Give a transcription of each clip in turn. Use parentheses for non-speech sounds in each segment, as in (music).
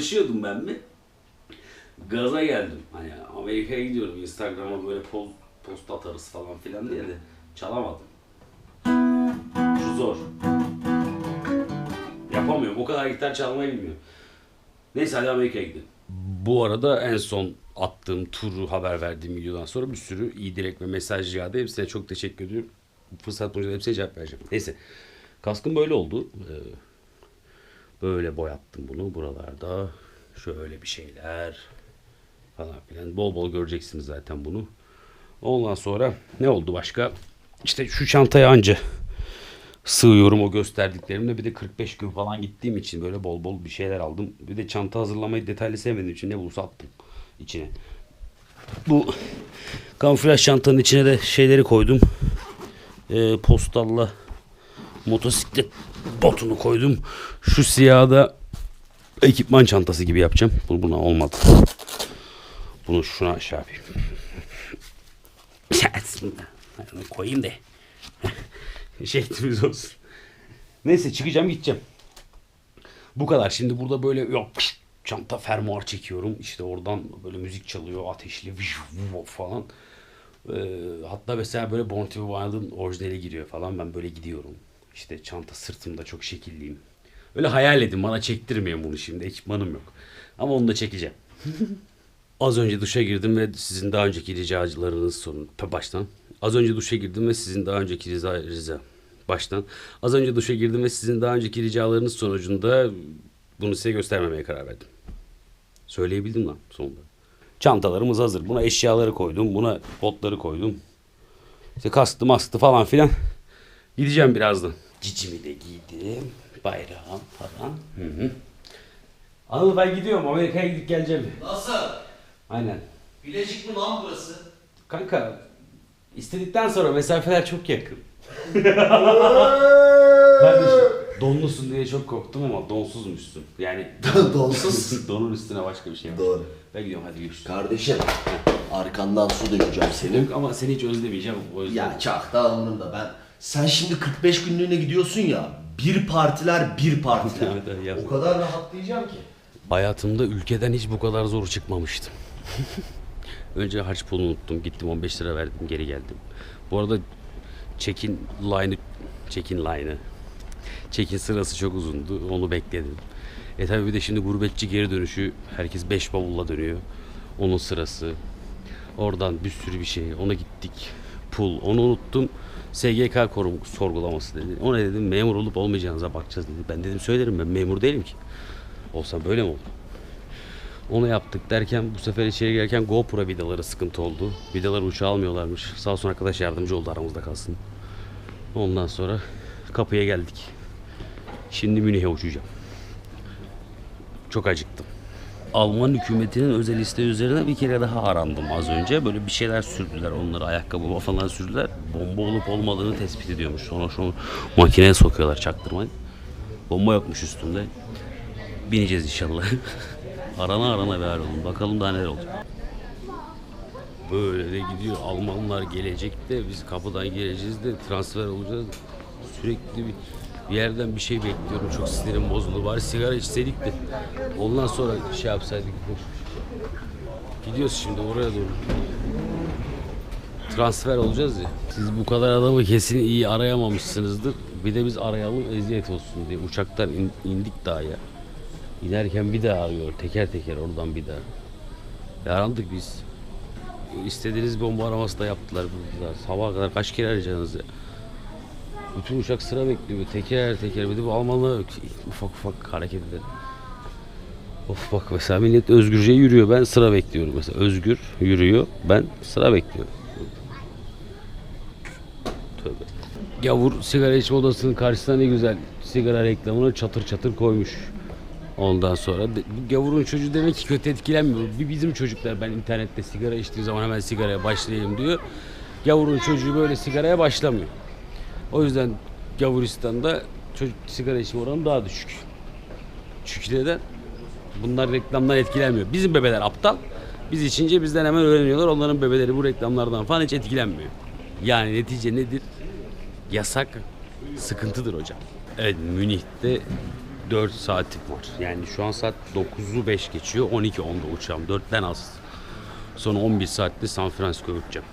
çalışıyordum ben mi? Gaza geldim. Hani Amerika'ya gidiyorum. Instagram'a böyle post, post atarız falan filan diye de çalamadım. Şu zor. Yapamıyorum. O kadar gitar çalmayı bilmiyorum. Neyse hadi Amerika'ya gidelim. Bu arada en son attığım turu haber verdiğim videodan sonra bir sürü iyi dilek ve mesaj geldi. Hepsine çok teşekkür ediyorum. Fırsat bulunca hepsine cevap vereceğim. Neyse. Kaskım böyle oldu. Ee, böyle boyattım bunu buralarda. Şöyle bir şeyler falan filan. Bol bol göreceksiniz zaten bunu. Ondan sonra ne oldu başka? İşte şu çantaya anca sığıyorum o gösterdiklerimle. Bir de 45 gün falan gittiğim için böyle bol bol bir şeyler aldım. Bir de çanta hazırlamayı detaylı sevmediğim için ne bulursa attım içine. Bu kamuflaj çantanın içine de şeyleri koydum. Ee, postalla motosiklet botunu koydum. Şu siyahı da ekipman çantası gibi yapacağım. Bu buna olmadı. Bunu şuna aşağı yapayım. (laughs) Bunu koyayım da. (laughs) Şeklimiz olsun. Neyse çıkacağım gideceğim. Bu kadar. Şimdi burada böyle yok çanta fermuar çekiyorum. İşte oradan böyle müzik çalıyor. Ateşli falan. Ee, hatta mesela böyle Born to be Wild'ın orijinali giriyor falan. Ben böyle gidiyorum. İşte çanta sırtımda çok şekilliyim. Öyle hayal edin. Bana çektirmeyin bunu şimdi. Ekipmanım yok. Ama onu da çekeceğim. (laughs) Az önce duşa girdim ve sizin daha önceki ricalarınız sorun baştan. Az önce duşa girdim ve sizin daha önceki rica, rica baştan. Az önce duşa girdim ve sizin daha önceki ricalarınız sonucunda bunu size göstermemeye karar verdim. Söyleyebildim lan sonunda. Çantalarımız hazır. Buna eşyaları koydum. Buna botları koydum. İşte kastı mastı falan filan. Gideceğim birazdan. Cicimi de giydim. Bayrağım falan. Hı hı. Anıl ben gidiyorum. Amerika'ya gidip geleceğim. Nasıl? Aynen. Bilecik mi lan burası? Kanka istedikten sonra mesafeler çok yakın. (laughs) Kardeşim donlusun diye çok korktum ama donsuzmuşsun. Yani (laughs) Donsuz. (laughs) donun üstüne başka bir şey var. Doğru. Ben gidiyorum hadi görüşürüz. Kardeşim arkandan su dökeceğim senin. Yok ama seni hiç özlemeyeceğim o yüzden. Ya çok da umurumda ben. Sen şimdi 45 günlüğüne gidiyorsun ya. Bir partiler bir partiler. (laughs) Evet, evet, yap. o kadar rahatlayacağım ki. Hayatımda ülkeden hiç bu kadar zor çıkmamıştım. (laughs) Önce harç pulunu unuttum. Gittim 15 lira verdim geri geldim. Bu arada check-in line'ı check-in line'ı check-in sırası çok uzundu. Onu bekledim. E tabi bir de şimdi gurbetçi geri dönüşü herkes 5 bavulla dönüyor. Onun sırası. Oradan bir sürü bir şey. Ona gittik. Pul. Onu unuttum. SGK korum sorgulaması dedi. Ona dedim memur olup olmayacağınıza bakacağız dedi. Ben dedim söylerim ben memur değilim ki. Olsam böyle mi olur? Onu yaptık derken bu sefer içeri girerken GoPro vidaları sıkıntı oldu. Vidaları uçağa almıyorlarmış. Sağ olsun arkadaş yardımcı oldu aramızda kalsın. Ondan sonra kapıya geldik. Şimdi Münih'e uçacağım. Çok acıktım. Alman hükümetinin özel liste üzerine bir kere daha arandım az önce. Böyle bir şeyler sürdüler onları ayakkabı falan sürdüler. Bomba olup olmadığını tespit ediyormuş. Sonra şunu makineye sokuyorlar çaktırmayın. Bomba yokmuş üstünde. Bineceğiz inşallah. (laughs) arana arana hal olun. Bakalım daha neler olacak. Böyle de gidiyor. Almanlar gelecek de biz kapıdan gireceğiz de transfer olacağız. Sürekli bir, bir yerden bir şey bekliyorum. Çok sinirim bozuldu. Bari sigara içseydik de ondan sonra şey yapsaydık. Gidiyoruz şimdi oraya doğru. Transfer olacağız ya. Siz bu kadar adamı kesin iyi arayamamışsınızdır. Bir de biz arayalım eziyet olsun diye. Uçaktan in- indik daha ya. İnerken bir daha arıyor. Teker teker oradan bir daha. Yarandık biz. İstediğiniz bomba araması da yaptılar. Sabaha kadar kaç kere arayacaksınız ya? Bütün uçak sıra bekliyor. Teker teker. Bir de bu Almanlar ufak ufak hareket eder. Of bak mesela millet özgürce yürüyor. Ben sıra bekliyorum mesela. Özgür yürüyor. Ben sıra bekliyorum. Tövbe. Gavur sigara içme odasının karşısına ne güzel sigara reklamını çatır çatır koymuş. Ondan sonra gavurun çocuğu demek ki kötü etkilenmiyor. Bir bizim çocuklar ben internette sigara içtiğim zaman hemen sigaraya başlayayım diyor. Gavurun çocuğu böyle sigaraya başlamıyor. O yüzden Gavuristan'da çocuk sigara içme oranı daha düşük. Çünkü neden? Bunlar reklamdan etkilenmiyor. Bizim bebeler aptal. Biz içince bizden hemen öğreniyorlar. Onların bebeleri bu reklamlardan falan hiç etkilenmiyor. Yani netice nedir? Yasak sıkıntıdır hocam. Evet Münih'te 4 saatim var. Yani şu an saat 9'u 5 geçiyor. 12.10'da uçağım. 4'ten az. Sonra 11 saatte San Francisco'ya uçacağım.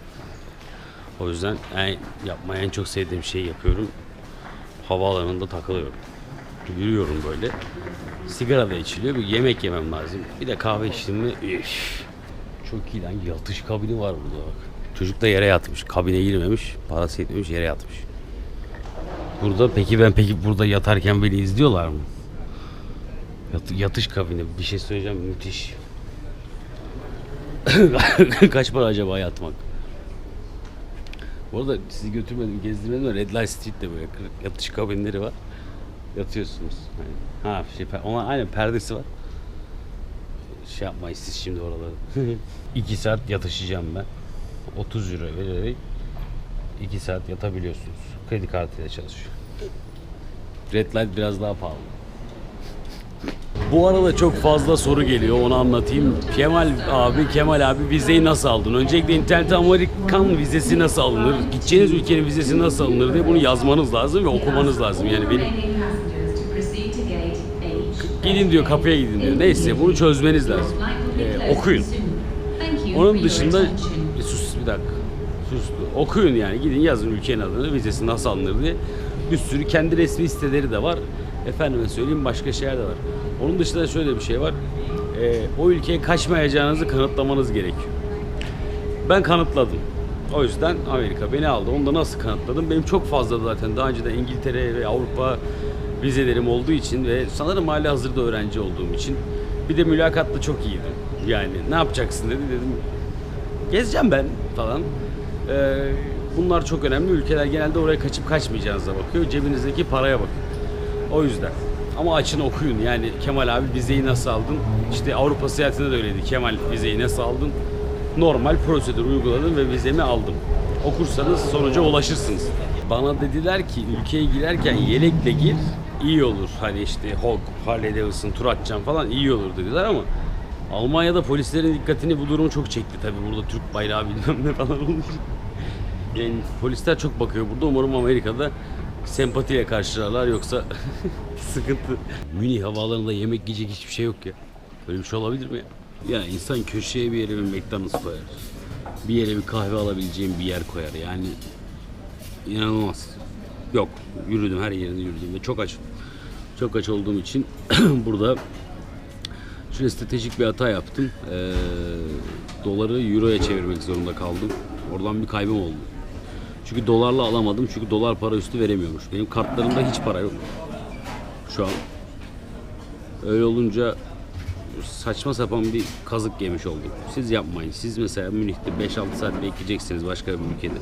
O yüzden en, yapmayı en çok sevdiğim şeyi yapıyorum. Havaalanında takılıyorum. Yürüyorum böyle. Sigara da içiliyor. Bir yemek yemem lazım. Bir de kahve içtim mi üf. Çok iyi lan yatış kabini var burada bak. Çocuk da yere yatmış. Kabine girmemiş. Parası yetmemiş yere yatmış. Burada peki ben peki burada yatarken beni izliyorlar mı? Yat- yatış kabini bir şey söyleyeceğim müthiş. (coughs) Kaç para acaba yatmak? Bu arada sizi götürmedim, gezdirmedim de Red Light Street'te böyle yatış kabinleri var. Yatıyorsunuz. Hani, ha şey, ona aynen perdesi var. Şey yapmayız siz şimdi oraları. (laughs) 2 saat yatışacağım ben. 30 euro vererek 2 saat yatabiliyorsunuz. Kredi kartıyla çalışıyor. Red Light biraz daha pahalı. Bu arada çok fazla soru geliyor onu anlatayım. Kemal abi, Kemal abi vizeyi nasıl aldın? Öncelikle internet Amerikan vizesi nasıl alınır? Gideceğiniz ülkenin vizesi nasıl alınır diye bunu yazmanız lazım ve okumanız lazım. Yani benim gidin diyor kapıya gidin diyor. Neyse bunu çözmeniz lazım. Ee, okuyun. Onun dışında sus bir dakika. Sustu. Okuyun yani. Gidin yazın ülkenin adını, vizesi nasıl alınır diye. Bir sürü kendi resmi siteleri de var. Efendime söyleyeyim başka şeyler de var. Onun dışında şöyle bir şey var. Ee, o ülkeye kaçmayacağınızı kanıtlamanız gerekiyor. Ben kanıtladım. O yüzden Amerika beni aldı. Onu da nasıl kanıtladım? Benim çok fazla zaten daha önceden İngiltere ve Avrupa vizelerim olduğu için ve sanırım hali hazırda öğrenci olduğum için bir de mülakatta çok iyiydi. Yani ne yapacaksın dedi dedim. Gezeceğim ben falan. Ee, bunlar çok önemli. Ülkeler genelde oraya kaçıp kaçmayacağınıza bakıyor. Cebinizdeki paraya bakın. O yüzden. Ama açın okuyun. Yani Kemal abi vizeyi nasıl aldın? İşte Avrupa seyahatinde de öyleydi. Kemal vizeyi nasıl aldın? Normal prosedür uyguladım ve vizemi aldım. Okursanız sonuca ulaşırsınız. Bana dediler ki ülkeye girerken yelekle gir iyi olur. Hani işte Hulk, Harley Davidson, tur atacağım falan iyi olur dediler ama Almanya'da polislerin dikkatini bu durum çok çekti tabii. Burada Türk bayrağı bilmem ne falan olmuş. Yani polisler çok bakıyor burada. Umarım Amerika'da sempatiyle karşılarlar yoksa (laughs) sıkıntı. Münih havaalanında yemek yiyecek hiçbir şey yok ya. Böyle bir şey olabilir mi ya? Ya insan köşeye bir yere bir McDonald's koyar. Bir yere bir kahve alabileceğim bir yer koyar. Yani inanılmaz. Yok. Yürüdüm her yerinde yürüdüm ve çok aç. Çok aç olduğum için (clears throat) burada Şöyle stratejik bir hata yaptım. Ee, doları euroya çevirmek zorunda kaldım. Oradan bir kaybım oldu. Çünkü dolarla alamadım. Çünkü dolar para üstü veremiyormuş. Benim kartlarımda hiç para yok. Şu an. Öyle olunca saçma sapan bir kazık yemiş oldum. Siz yapmayın. Siz mesela Münih'te 5-6 saat bekleyeceksiniz başka bir ülkede.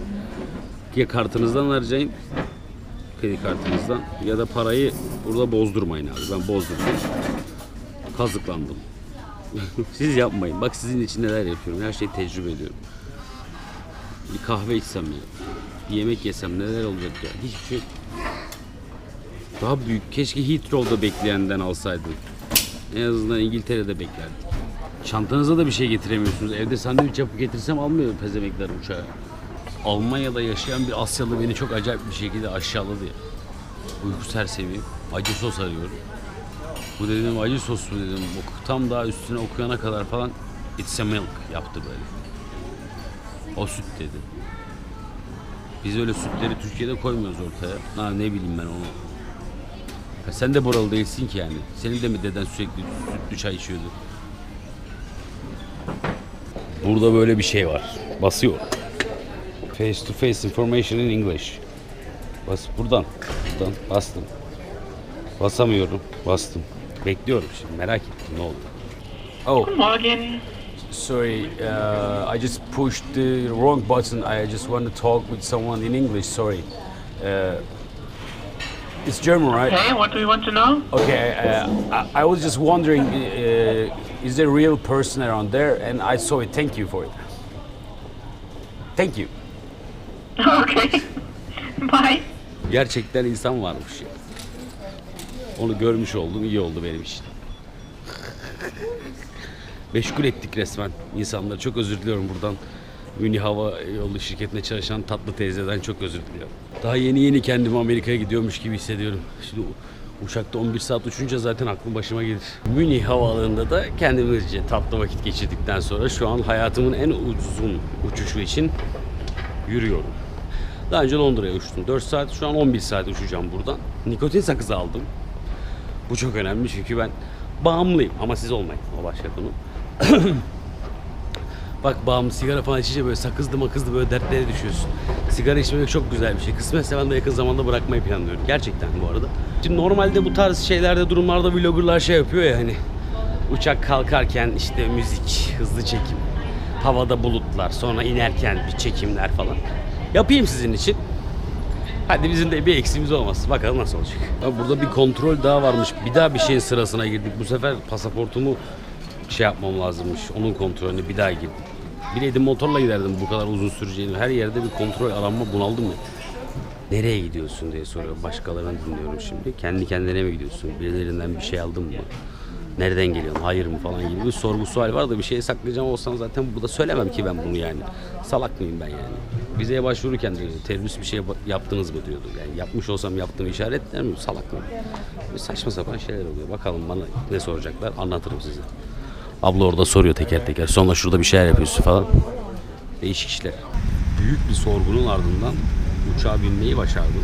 Ya kartınızdan harcayın kredi kartınızdan ya da parayı burada bozdurmayın abi. Ben bozdurdum kazıklandım. (laughs) Siz yapmayın. Bak sizin için neler yapıyorum. Her şeyi tecrübe ediyorum. Bir kahve içsem ya. Bir yemek yesem neler olacak ya. Hiçbir şey. Daha büyük. Keşke Heathrow'da bekleyenden alsaydım. En azından İngiltere'de beklerdim. Çantanıza da bir şey getiremiyorsunuz. Evde sandviç yapıp getirsem almıyor pezemekler uçağa. Almanya'da yaşayan bir Asyalı beni çok acayip bir şekilde aşağıladı ya. Uyku sersemiyim. Acı sos arıyorum. Bu dedim acı sos mu dedim. Tam daha üstüne okuyana kadar falan it's a milk yaptı böyle. O süt dedi. Biz öyle sütleri Türkiye'de koymuyoruz ortaya. Ha ne bileyim ben onu. Ha, sen de buralı değilsin ki yani. Senin de mi deden sürekli sütlü çay içiyordu? Burada böyle bir şey var. Basıyor. Face to face information in English. Bas buradan. Buradan bastım. Basamıyorum. Bastım. Bekliyorum şimdi. Merak ettim ne oldu. Oh, Morgen. Sorry. Uh, I just pushed the wrong button. I just want to talk with someone in English. Sorry. Uh, It's German, right? Okay, what do you want to know? Okay, uh, I, I was just wondering, uh, is there a real person around there? And I saw it. Thank you for it. Thank you. (laughs) Okay. Bye. Gerçekten insan varmış ya. Onu görmüş oldum, iyi oldu benim için. Meşgul ettik resmen insanları. Çok özür diliyorum buradan. Münih Hava Yolu şirketinde çalışan tatlı teyzeden çok özür diliyorum. Daha yeni yeni kendimi Amerika'ya gidiyormuş gibi hissediyorum. Şimdi uçakta 11 saat uçunca zaten aklım başıma gelir. Münih Havaalanı'nda da kendimizce tatlı vakit geçirdikten sonra şu an hayatımın en uzun uçuşu için yürüyorum. Daha önce Londra'ya uçtum. 4 saat, şu an 11 saat uçacağım buradan. Nikotin sakızı aldım. Bu çok önemli çünkü ben bağımlıyım ama siz olmayın. O başka konu. (coughs) Bak bağımlı sigara falan içince böyle sakızdı makızdı böyle dertlere düşüyorsun. Sigara içmemek çok güzel bir şey. Kısmetse ben de yakın zamanda bırakmayı planlıyorum. Gerçekten bu arada. Şimdi normalde bu tarz şeylerde durumlarda vloggerlar şey yapıyor ya hani uçak kalkarken işte müzik, hızlı çekim, havada bulutlar, sonra inerken bir çekimler falan. Yapayım sizin için. Hadi bizim de bir eksiğimiz olmaz. Bakalım nasıl olacak. Ya burada bir kontrol daha varmış. Bir daha bir şeyin sırasına girdik. Bu sefer pasaportumu şey yapmam lazımmış. Onun kontrolünü bir daha girdim. Bileydim motorla giderdim bu kadar uzun süreceğini. Her yerde bir kontrol aranma bunaldım ya. Nereye gidiyorsun diye soruyor. Başkalarını dinliyorum şimdi. Kendi kendine mi gidiyorsun? Birilerinden bir şey aldın mı? Nereden geliyorsun? Hayır mı falan gibi bir sorgu sual var da bir şey saklayacağım olsam zaten burada söylemem ki ben bunu yani. Salak mıyım ben yani? Vizeye başvururken diyordu terörist bir şey yap- yaptınız mı diyordu. Yani yapmış olsam yaptığımı işaretler mi? Salak mı? Böyle saçma sapan şeyler oluyor. Bakalım bana ne soracaklar anlatırım size. Abla orada soruyor teker teker. Sonra şurada bir şeyler yapıyorsun falan. Değişik işler. Büyük bir sorgunun ardından uçağa binmeyi başardım.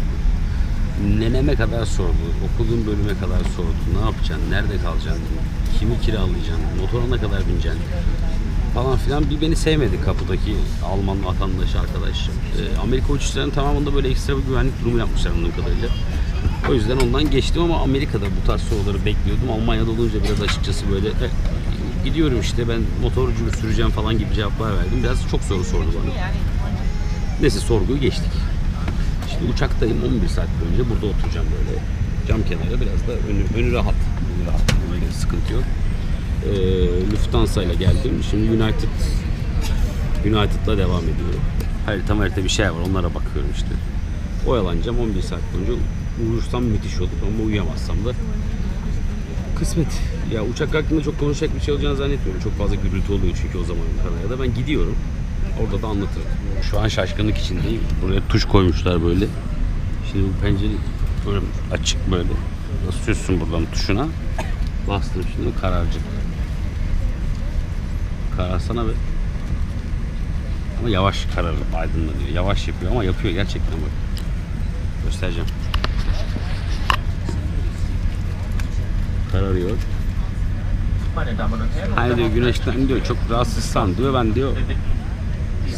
Neneme kadar sordu, okuduğum bölüme kadar sordu. Ne yapacaksın, nerede kalacaksın, kimi kiralayacaksın, motora ne kadar bineceksin falan filan. Bir beni sevmedi kapıdaki Alman vatandaşı arkadaş. Ee, Amerika uçuşlarının tamamında böyle ekstra bir güvenlik durumu yapmışlar anladığım kadarıyla. O yüzden ondan geçtim ama Amerika'da bu tarz soruları bekliyordum. Almanya'da olunca biraz açıkçası böyle "E, gidiyorum işte ben motorcu süreceğim falan gibi cevaplar verdim. Biraz çok soru sordu bana. Neyse sorguyu geçtik. Şimdi uçaktayım 11 saat boyunca burada oturacağım böyle. Cam kenarı biraz da önü, önü rahat. Önü rahat. Öyle bir sıkıntı yok. Ee, Lufthansa ile geldim. Şimdi United United'la devam ediyorum. Harita harita bir şey var onlara bakıyorum işte. Oyalanacağım 11 saat boyunca. Uyursam müthiş olur ama uyuyamazsam da kısmet. Ya uçak hakkında çok konuşacak bir şey olacağını zannetmiyorum. Çok fazla gürültü oluyor çünkü o zaman Kanada'da. Ben gidiyorum. Orada da anlatırım. Şu an şaşkınlık içindeyim. Buraya tuş koymuşlar böyle. Şimdi bu pencere böyle açık böyle. Basıyorsun buradan tuşuna. Bastım şimdi kararacak. Kararsana be. Ama yavaş kararır aydınlanıyor. Yavaş yapıyor ama yapıyor gerçekten bak. Göstereceğim. Kararıyor. Hani diyor güneşten diyor çok rahatsızsan diyor ben diyor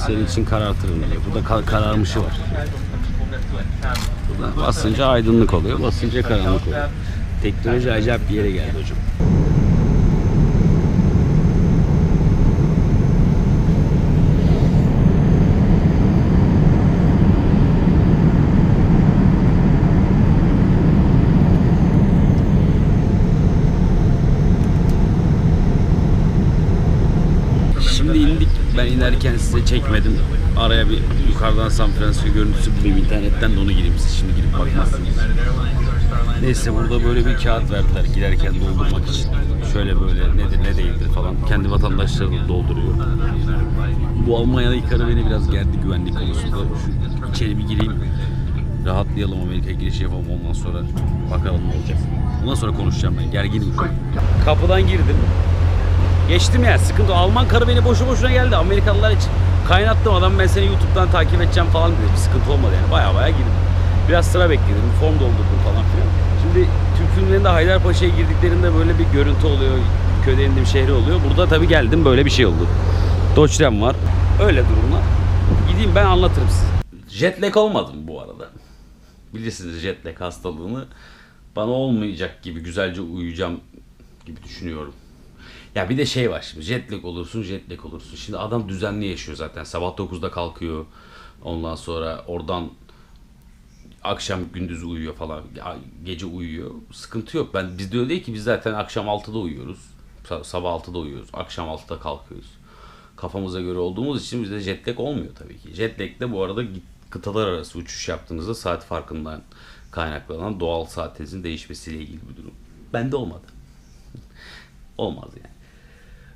senin için karartırım diyor. Burada ka- kararmışı var. Burada basınca aydınlık oluyor, basınca karanlık oluyor. Teknoloji acayip bir yere geldi hocam. Şimdi indik. Ben inerken size çekmedim. Araya bir yukarıdan San Francisco görüntüsü bulayım internetten de onu gireyim siz şimdi girip bakmazsınız. Neyse burada böyle bir kağıt verdiler girerken doldurmak için. Şöyle böyle nedir ne değildir falan. Kendi vatandaşları da dolduruyor. Bu Almanya'da karı beni biraz gerdi güvenlik konusunda. Şu içeri bir gireyim. Rahatlayalım Amerika'ya giriş yapalım ondan sonra bakalım ne olacak. Ondan sonra konuşacağım ben gerginim. Kapıdan girdim. Geçtim ya sıkıntı. Alman karı beni boşu boşuna geldi. Amerikalılar için kaynattım adam ben seni YouTube'dan takip edeceğim falan dedi. Bir sıkıntı olmadı yani. Baya baya girdim. Biraz sıra bekledim. Form doldurdum falan filan. Şimdi Türk filmlerinde Haydarpaşa'ya girdiklerinde böyle bir görüntü oluyor. Köyde indiğim şehri oluyor. Burada tabii geldim böyle bir şey oldu. Doçrem var. Öyle durumlar. Gideyim ben anlatırım size. Jetlag olmadım bu arada. Bilirsiniz jetlag hastalığını. Bana olmayacak gibi güzelce uyuyacağım gibi düşünüyorum. Ya bir de şey var şimdi jetlag olursun jetlag olursun. Şimdi adam düzenli yaşıyor zaten. Sabah 9'da kalkıyor. Ondan sonra oradan akşam gündüz uyuyor falan. Gece uyuyor. Sıkıntı yok. Ben bizde öyle değil ki biz zaten akşam 6'da uyuyoruz. Sa- Sabah 6'da uyuyoruz. Akşam 6'da kalkıyoruz. Kafamıza göre olduğumuz için bizde jet lag olmuyor tabii ki. Jet lag de bu arada kıtalar arası uçuş yaptığınızda saat farkından kaynaklanan doğal saatinizin değişmesiyle ilgili bir durum. Bende olmadı. Olmaz yani.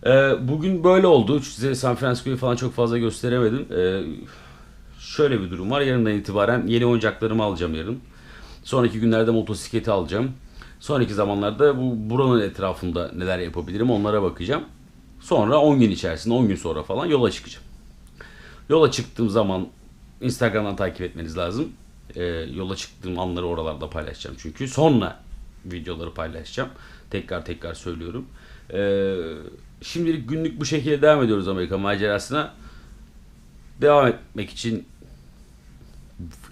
Ee, bugün böyle oldu. Size San Francisco'yu falan çok fazla gösteremedim. Ee, şöyle bir durum var. Yarından itibaren yeni oyuncaklarımı alacağım yarın. Sonraki günlerde motosikleti alacağım. Sonraki zamanlarda bu buranın etrafında neler yapabilirim onlara bakacağım. Sonra 10 gün içerisinde 10 gün sonra falan yola çıkacağım. Yola çıktığım zaman Instagram'dan takip etmeniz lazım. Ee, yola çıktığım anları oralarda paylaşacağım çünkü. Sonra videoları paylaşacağım. Tekrar tekrar söylüyorum. Ee, şimdilik günlük bu şekilde devam ediyoruz Amerika macerasına. Devam etmek için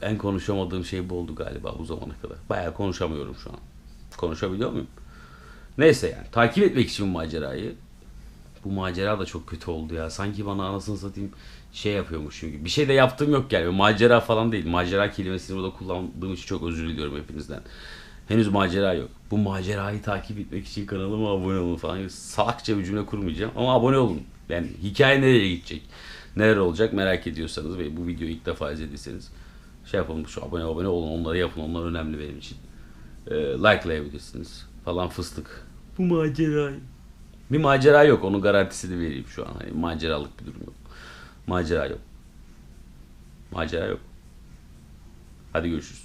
en konuşamadığım şey bu oldu galiba bu zamana kadar. Bayağı konuşamıyorum şu an. Konuşabiliyor muyum? Neyse yani takip etmek için bu macerayı. Bu macera da çok kötü oldu ya. Sanki bana anasını satayım şey yapıyormuş çünkü. Bir şey de yaptığım yok yani. Macera falan değil. Macera kelimesini burada kullandığım için çok özür diliyorum hepinizden. Henüz macera yok. Bu macerayı takip etmek için kanalıma abone olun falan. Salakça bir cümle kurmayacağım ama abone olun. Yani hikaye nereye gidecek? Neler olacak merak ediyorsanız ve bu videoyu ilk defa izlediyseniz şey yapalım şu abone abone olun onları yapın onlar önemli benim için. Ee, likelayabilirsiniz falan fıstık. Bu macerayı. Bir macera yok onun garantisini vereyim şu an. Hani maceralık bir durum yok. Macera yok. Macera yok. Hadi görüşürüz.